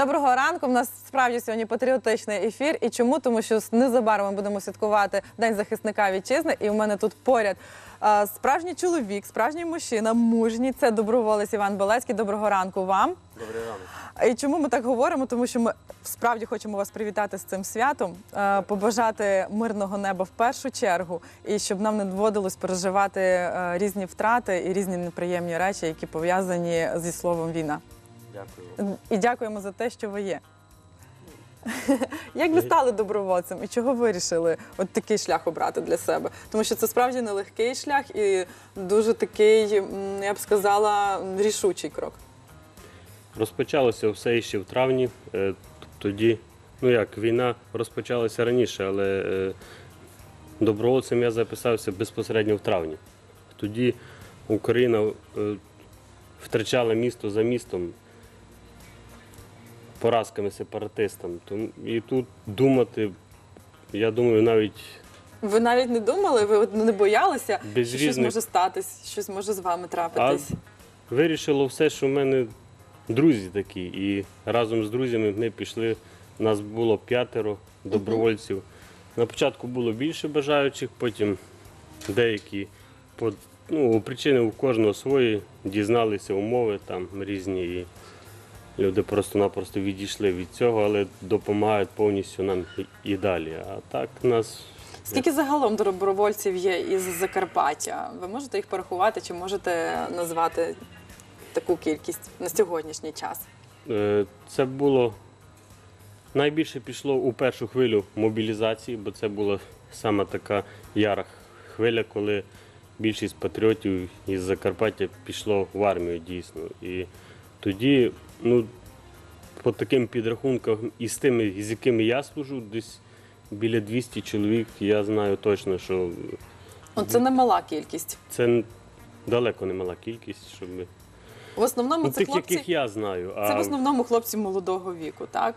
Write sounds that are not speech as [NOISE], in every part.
Доброго ранку. У нас справді сьогодні патріотичний ефір. І чому? Тому що незабаром ми будемо святкувати День захисника вітчизни. І у мене тут поряд справжній чоловік, справжній мужчина, мужній. Це доброволець Іван Белецький. Доброго ранку вам. Добрий ранок. І чому ми так говоримо? Тому що ми справді хочемо вас привітати з цим святом, побажати мирного неба в першу чергу, і щоб нам не доводилось переживати різні втрати і різні неприємні речі, які пов'язані зі словом війна. Дякую. І дякуємо за те, що ви є. Як ви стали добровольцем і чого вирішили от такий шлях обрати для себе? Тому що це справді нелегкий шлях і дуже такий, я б сказала, рішучий крок. Розпочалося все ще в травні. Е, Тоді, ну як, війна розпочалася раніше, але е, добровольцем я записався безпосередньо в травні. Тоді Україна е, втрачала місто за містом поразками сепаратистам. І тут думати, я думаю, навіть Ви навіть не думали, ви не боялися, Без що щось може статись, щось може з вами трапитись. Вирішило все, що в мене друзі такі. І разом з друзями ми пішли. Нас було п'ятеро добровольців. На початку було більше бажаючих, потім деякі по ну, причини у кожного свої дізналися умови там різні. Люди просто-напросто відійшли від цього, але допомагають повністю нам і- і далі. А так нас Скільки загалом добровольців є із Закарпаття? Ви можете їх порахувати чи можете назвати таку кількість на сьогоднішній час? Е, Це було найбільше пішло у першу хвилю мобілізації, бо це була саме така яра хвиля, коли більшість патріотів із Закарпаття пішло в армію дійсно. І тоді, ну, по таким підрахункам, із тими, з якими я служу, десь біля 200 чоловік, я знаю точно, що Ну, це не мала кількість. це далеко не мала кількість, щоб. В основному Ну, це тих, хлопці. яких я знаю. Це в основному хлопці молодого віку, так?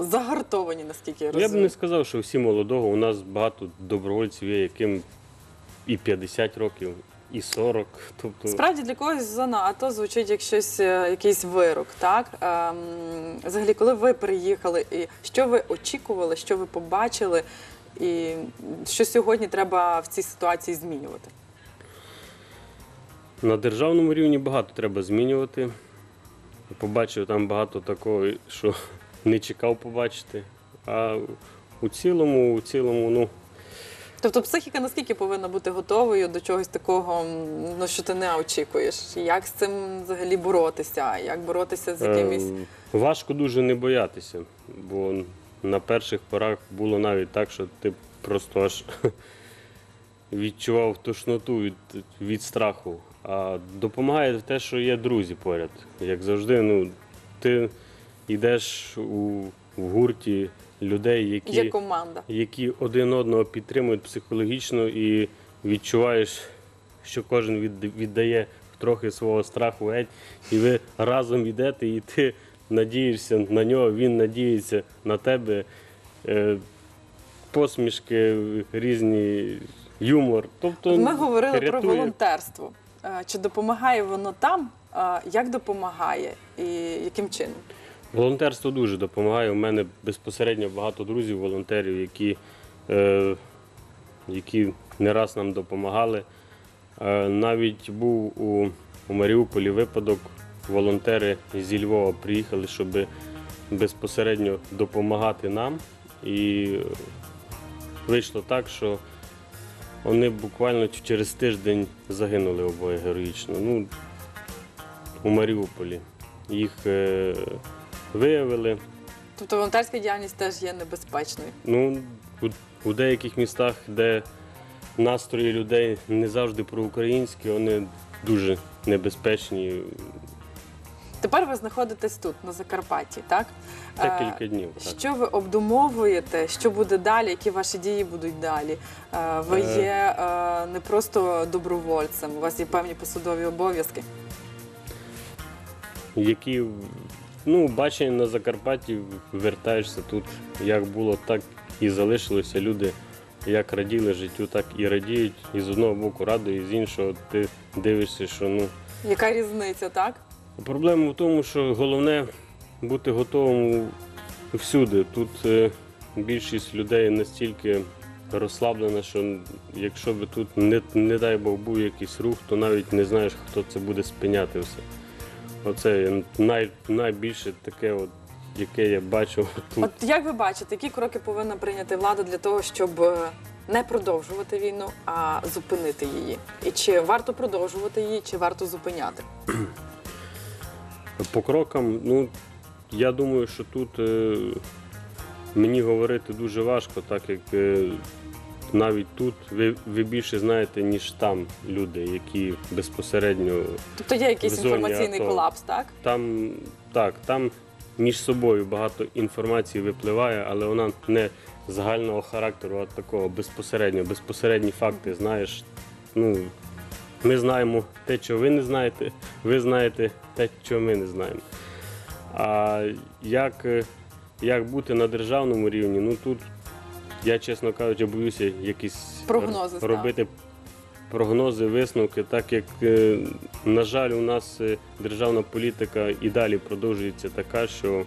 Загартовані, наскільки я Ну, Я б розумію. не сказав, що всі молодого. У нас багато добровольців є, яким і 50 років, і 40. Тобто Справді для когось зона АТО звучить як щось, е, якийсь вирок, так? Ем, взагалі, коли ви приїхали, і що ви очікували, що ви побачили, і що сьогодні треба в цій ситуації змінювати? на державному рівні багато треба змінювати. Побачив там багато такого, що не чекав побачити. А у цілому, у цілому, ну. Тобто психіка наскільки повинна бути готовою до чогось такого, ну, що ти не очікуєш? Як з цим взагалі боротися? Як боротися з якимись. Е, Важко дуже не боятися, бо на перших порах було навіть так, що ти просто аж [LAUGHS] відчував тошноту від, від страху. А допомагає те, що є друзі поряд. Як завжди, ну, ти йдеш у, в гурті людей, які, Є команда. які один одного підтримують психологічно і відчуваєш, що кожен від- віддає трохи свого страху геть, і ви разом йдете, і ти надієшся на нього, він надіється на тебе. Е, Посмішки, різні, юмор. Тобто Ми говорили про волонтерство. Е, Чи допомагає воно там? Е, Як допомагає і яким чином? Волонтерство дуже допомагає. У мене безпосередньо багато друзів, волонтерів, які, е, які не раз нам допомагали. Е, навіть був у, у Маріуполі випадок, волонтери зі Львова приїхали, щоб безпосередньо допомагати нам. І вийшло так, що вони буквально через тиждень загинули обоє героїчно. Ну, у Маріуполі. Їх е, виявили. Тобто волонтерська діяльність теж є небезпечною. Ну, у, у деяких містах, де настрої людей не завжди проукраїнські, вони дуже небезпечні. Тепер ви знаходитесь тут, на Закарпатті, так? Е, Декілька днів. Так. Що ви обдумовуєте? Що буде далі? Які ваші дії будуть далі? Е, Ви Е. є е, не просто добровольцем, у вас є певні посадові обов'язки. Які ну, бачення на Закарпатті, вертаєшся тут, як було, так і залишилося. Люди як раділи життю, так і радіють. І з одного боку радують, і з іншого ти дивишся, що ну. Яка різниця, так? Проблема в тому, що головне бути готовим всюди. Тут е, більшість людей настільки розслаблена, що якщо би тут не, не дай Бог був якийсь рух, то навіть не знаєш, хто це буде спиняти все. Оце най, найбільше таке, от, яке я бачу тут. От як ви бачите, які кроки повинна прийняти влада для того, щоб е, не продовжувати війну, а зупинити її? І чи варто продовжувати її, чи варто зупиняти? По крокам, ну я думаю, що тут е, мені говорити дуже важко, так як е, навіть тут ви, ви більше знаєте, ніж там люди, які безпосередньо Тобто є якийсь В зоні інформаційний АТО. колапс, так? там так, там між собою багато інформації випливає, але вона не загального характеру, а такого безпосередньо, безпосередні факти, знаєш. Ну, ми знаємо те, що ви не знаєте, ви знаєте те, що ми не знаємо. А як, як бути на державному рівні, ну тут я, чесно кажучи, боюся якісь Прогнози р- робити прогнози, висновки, так як, е, на жаль, у нас е, державна політика і далі продовжується така, що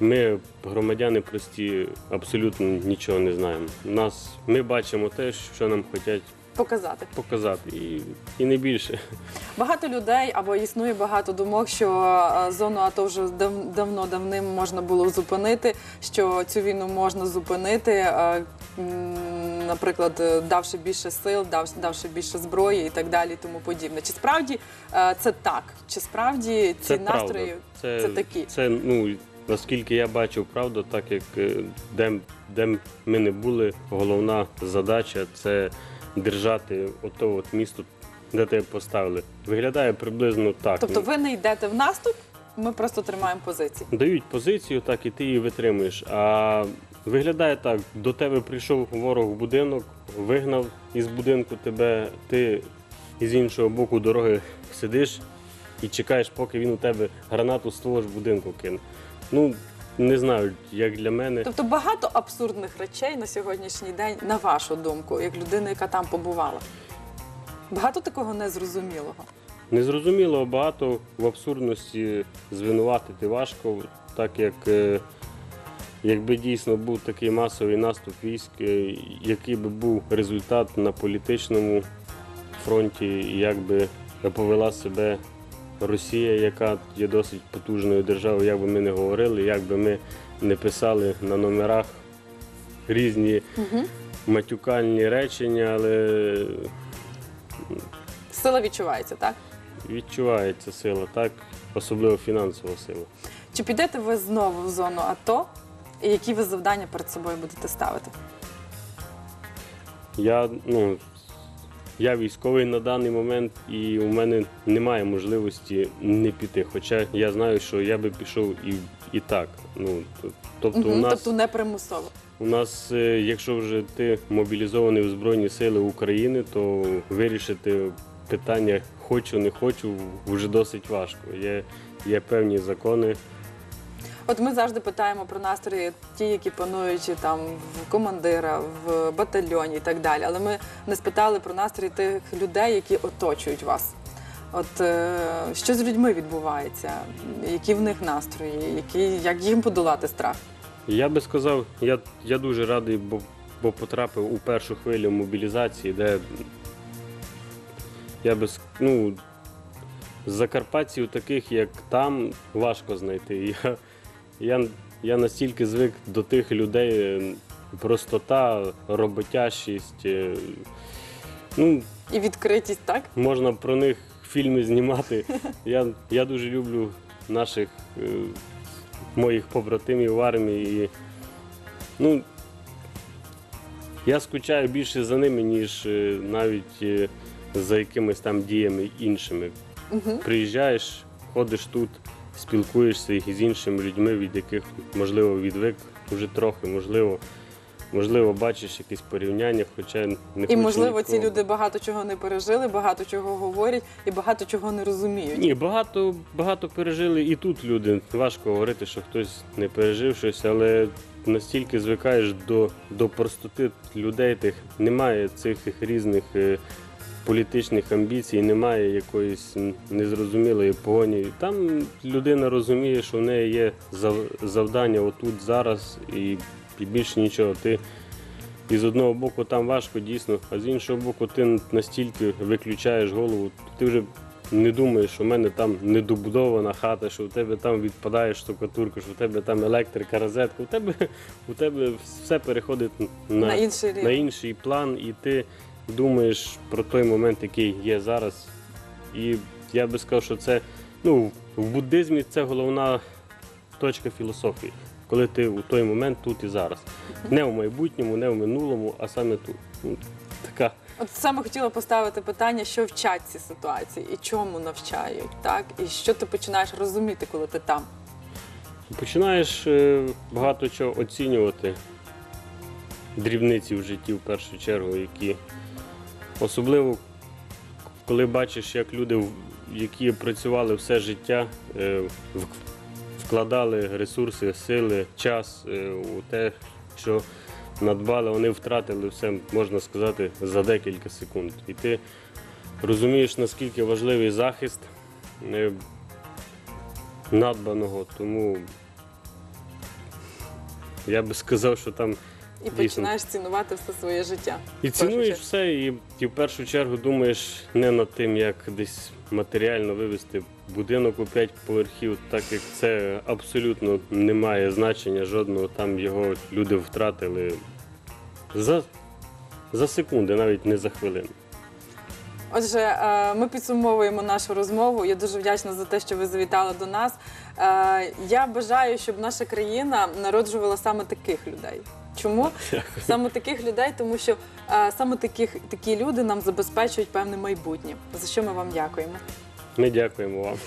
ми, громадяни прості, абсолютно нічого не знаємо. Нас, ми бачимо те, що нам хочуть Показати. показати, і, і не більше. Багато людей або існує багато думок, що е, зону АТО вже дав- давно давним можна було зупинити, що цю війну можна зупинити, е, м, наприклад, е, давши більше сил, дав- давши більше зброї і так далі, і тому подібне. Чи справді е, це так? Чи справді ці Це настрої. Це, це такі? Це, ну, наскільки я бачив, правда, так як е, де, де ми не були, головна задача це держати ото от місто, де тебе поставили. Виглядає приблизно так. Тобто ви не йдете в наступ, ми просто тримаємо позиції. Дають позицію, так і ти її витримуєш. А виглядає так: до тебе прийшов ворог в будинок, вигнав із будинку тебе, ти із іншого боку дороги сидиш і чекаєш, поки він у тебе гранату з твого ж будинку кине. Ну, не знаю, як для мене. Тобто багато абсурдних речей на сьогоднішній день, на вашу думку, як людина, яка там побувала. Багато такого незрозумілого. Незрозуміло багато в абсурдності звинуватити важко, так як е, якби дійсно був такий масовий наступ військ, е, який би був результат на політичному фронті, як би повела себе Росія, яка є досить потужною державою, як би ми не говорили, як би ми не писали на номерах різні матюкальні речення, але Сила відчувається, так? Відчувається сила, так, особливо фінансова сила. Чи підете ви знову в зону АТО? І які ви завдання перед собою будете ставити? Я, ну, я військовий на даний момент, і у мене немає можливості не піти. Хоча я знаю, що я би пішов і, і так. Ну, тобто, у нас, Тобто не примусово. у нас, е, якщо вже ти мобілізований в Збройні Сили України, то вирішити питання хочу, не хочу вже досить важко. Є, є певні закони. От ми завжди питаємо про настрої, ті, які панують там в командира, в батальйоні і так далі. Але ми не спитали про настрої тих людей, які оточують вас. От е, що з людьми відбувається, які в них настрої, які, як їм подолати страх? Я би сказав, я, я дуже радий, бо, бо потрапив у першу хвилю мобілізації, де я би ну, закарпатців таких, як там, важко знайти. Я, я, я настільки звик до тих людей, простота, роботящість. е, Ну, І відкритість, так? можна про них фільми знімати. [LAUGHS] Я, я дуже люблю наших е, моїх побратимів в армії. І, ну, я скучаю більше за ними, ніж е, навіть за якимись там діями іншими. Угу. Приїжджаєш, ходиш тут, спілкуєшся із іншими людьми, від яких можливо відвик вже трохи, можливо. Можливо, бачиш якісь порівняння, хоча не І хочу можливо, ці нікого. люди багато чого не пережили, багато чого говорять і багато чого не розуміють. Ні, багато, багато пережили і тут люди. Важко говорити, що хтось не пережив щось, але настільки звикаєш до, до простоти людей тих, немає цих різних е, політичних амбіцій, немає якоїсь незрозумілої погоні. Там людина розуміє, що в неї є завдання отут зараз і, більше нічого. Ти і з одного боку там важко дійсно, а з іншого боку, ти настільки виключаєш голову, ти вже не думаєш, що в мене там недобудована хата, що у тебе там відпадає штукатурка, що у тебе там електрика, розетка. У тебе, [LAUGHS] у тебе все переходить на, На інший на інший план, і ти думаєш про той момент, який є зараз. І я би сказав, що це ну, в буддизмі це головна точка філософії, коли ти у той момент тут і зараз. Не в майбутньому, не в минулому, а саме тут. Ну, така. От саме хотіла поставити питання, що вчать ці ситуації і чому навчають, так? І що ти починаєш розуміти, коли ти там? Починаєш е, багато чого оцінювати дрібниці в житті в першу чергу, які особливо коли бачиш, як люди, які працювали все життя, е, вкладали ресурси, сили, час е, у те, що надбали, вони втратили все, можна сказати, за декілька секунд. І ти розумієш, наскільки важливий захист е, надбаного, тому я би сказав, що там І Дійсно. починаєш цінувати все своє життя. і цінуєш все, і, і в першу чергу думаєш не над тим, як десь матеріально вивести будинок у п'ять поверхів, так як це абсолютно не має значення жодного. Там його люди втратили за, за секунди, навіть не за хвилину. Отже, е, ми підсумовуємо нашу розмову. Я дуже вдячна за те, що ви завітали до нас. Е, Я бажаю, щоб наша країна народжувала саме таких людей. Чому саме таких людей? Тому що е, саме таких такі люди нам забезпечують певне майбутнє. За що ми вам дякуємо. Ми дякуємо вам.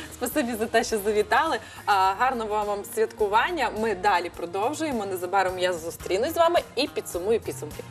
[LAUGHS] Спасибі за те, що завітали. А, Гарного вам святкування. Ми далі продовжуємо. Незабаром я зустрінусь з вами і підсумую підсумки.